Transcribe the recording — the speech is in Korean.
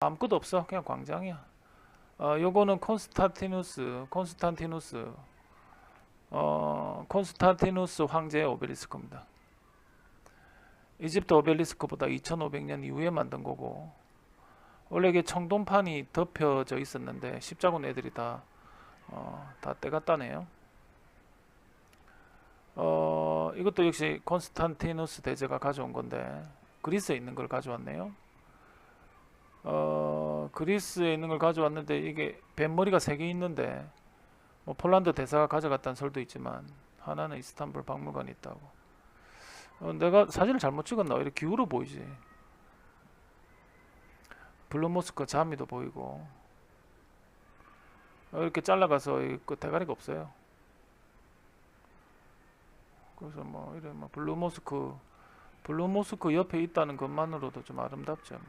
아무것도 없어. 그냥 광장이야. 어, 요거는 콘스탄티누스, 콘스탄티누스, 어, 콘스탄티누스 황제의 오벨리스크입니다. 이집트 오벨리스크보다 2500년 이후에 만든 거고, 원래 이게 청동판이 덮여져 있었는데 십자군 애들이 다, 어, 다 떼갔다네요. 어, 이것도 역시 콘스탄티누스 대제가 가져온 건데, 그리스에 있는 걸 가져왔네요. 어, 그리스에 있는 걸 가져왔는데 이게 뱃머리가 세 개 있는데 뭐 폴란드 대사가 가져갔다는 설도 있지만 하나는 이스탄불 박물관에 있다고. 어, 내가 사진을 잘못 찍었나? 이렇게 기울어 보이지. 블루 모스크 자미도 보이고 어, 이렇게 잘라가서 이- 그 대가리가 없어요. 그래서 뭐 이래 뭐 블루 모스크 블루 모스크 옆에 있다는 것만으로도 좀 아름답죠. 뭐.